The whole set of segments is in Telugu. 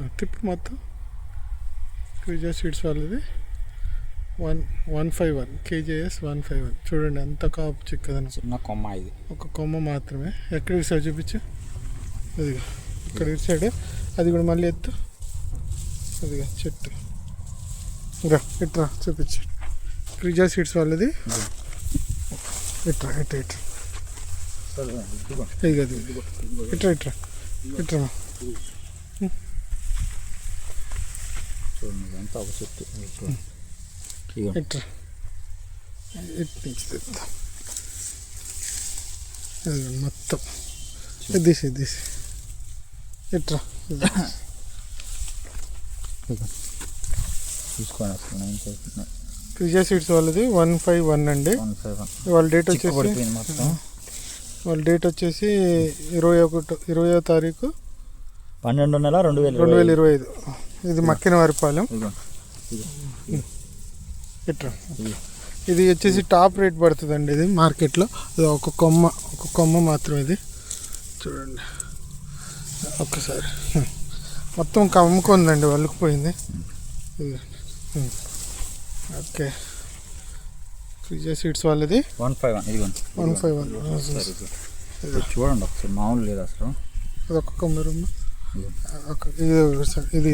తిప్పు మొత్తం క్రిజా సీడ్స్ వాళ్ళది. One one five one KGS one five one చూడండి ఎంత కాపు చిక్కదని. చిన్న కొమ్మ ఇది. ఒక కొమ్మ మాత్రమే. ఎక్కడ ఇరిసాడు చూపించు. అదిగా ఇక్కడ ఇరిసాడు. అది కూడా మళ్ళీ ఎత్తు. అదిగా చెట్టు. ఇంకా ఇట్రా చూపించు. క్రిజా సీడ్స్ వాళ్ళది. ఇట్రా ఇట్రా ఇట్రా ఇట్రా. ఇట్రా ఇట్రా. చూడండి ఇదంతా ఒక చెట్టు మొత్తం తీసి తీసి ఇది. తీసుకొని ఏం క్రిజా సీడ్స్ వాళ్ళది వన్ ఫైవ్ వన్ అండి వాళ్ళ డేట్ వచ్చేసి వాళ్ళ డేట్ వచ్చేసి ఇరవై ఒకటి ఇరవయో తారీఖు పన్నెండు నెల రెండు వేల రెండు వేల ఇరవై ఐదు. ఇది మక్కిన వారిపాలెం. ఇట్రా. ఇది. ఇది వచ్చేసి టాప్ రేట్ పడుతుందండి ఇది మార్కెట్లో. ఇది ఒక కొమ్మ ఒక కొమ్మ మాత్రం ఇది. చూడండి. ఒక్కసారి. మొత్తం కమ్ముకుందండి వలుకుపోయింది. ఇది. ఓకే. విజయ్ సీడ్స్ వాళ్ళది? వన్ ఫైవ్ వన్ ఇదిగోండి వన్ ఫైవ్ వన్. ఇది చూడండి ఒకసారి మామూలు లేదు అసలు. ఇది ఇదిగో. ఒక ఇది ఇది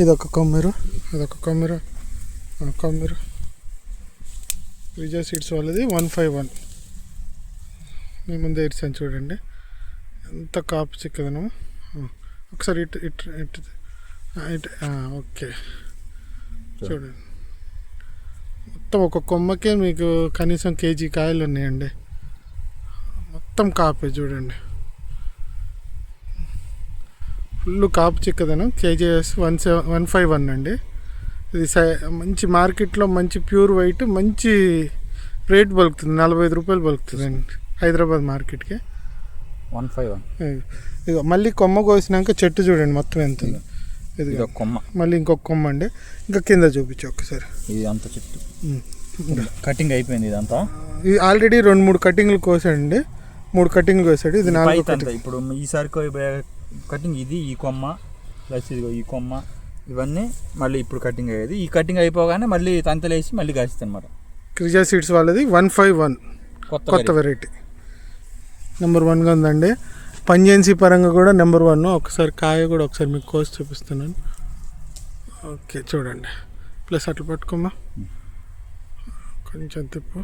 ఇది ఒక కొమ్మెరు ఇది ఒక కొమ్మెరు కొమ్మెరు విజయ్ సీడ్స్ వాళ్ళది వన్ ఫైవ్ వన్. మీ ముందే ఇచ్చాను చూడండి. ఎంత కాపు చిక్కదను. ఒకసారి ఇటు ఇటు ఇటు ఇటు ఓకే. చూడండి. మొత్తం ఒక కొమ్మకే మీకు కనీసం కేజీ కాయలు ఉన్నాయండి. మొత్తం కాపే చూడండి. ఫుల్ కాపు చిక్కదనం. KGS one seven one five one అండి. ఇది సై- మంచి మార్కెట్లో మంచి ప్యూర్ వైట్ మంచి రేట్ పలుకుతుంది నలభై ఐదు రూపాయలు పలుకుతుంది అండి హైదరాబాద్ మార్కెట్కి. One five one. ఇక మళ్ళీ కొమ్మ కోసినాక చెట్టు చూడండి మొత్తం ఎంత. ఇది ఇది కొమ్మ. మళ్ళీ ఇంకొక కొమ్మ అండి. ఇంకా కింద చూపించు ఒక్కసారి. ఇది అంత చెట్టు. కటింగ్ అయిపోయింది ఇదంతా. ఇది ఆల్రెడీ రెండు మూడు కటింగ్లు కోసాడండి. మూడు కటింగ్లు కోసాడు. ఇది నాలుగో ఇప్పుడు ఈసారి కటింగ్ ఇది ఈ కొమ్మ ప్లస్ ఇదిగో ఈ కొమ్మ ఇవన్నీ మళ్ళీ ఇప్పుడు కటింగ్ అయ్యేది. ఈ కటింగ్ అయిపోగానే మళ్ళీ తంతలేసి మళ్ళీ కాస్తుంది అనమాట క్రిజా సీడ్స్ వాళ్ళది వన్ ఫైవ్ వన్. కొత్త కొత్త వెరైటీ నెంబర్ వన్గా ఉందండి. పంజెన్సీ పరంగా కూడా నెంబర్ వన్ ఒకసారి కాయ కూడా ఒకసారి మీకు కోసి చూపిస్తున్నాను. ఓకే చూడండి. ప్లస్ అట్లా పట్టుకోమా కొంచెం తిప్పు.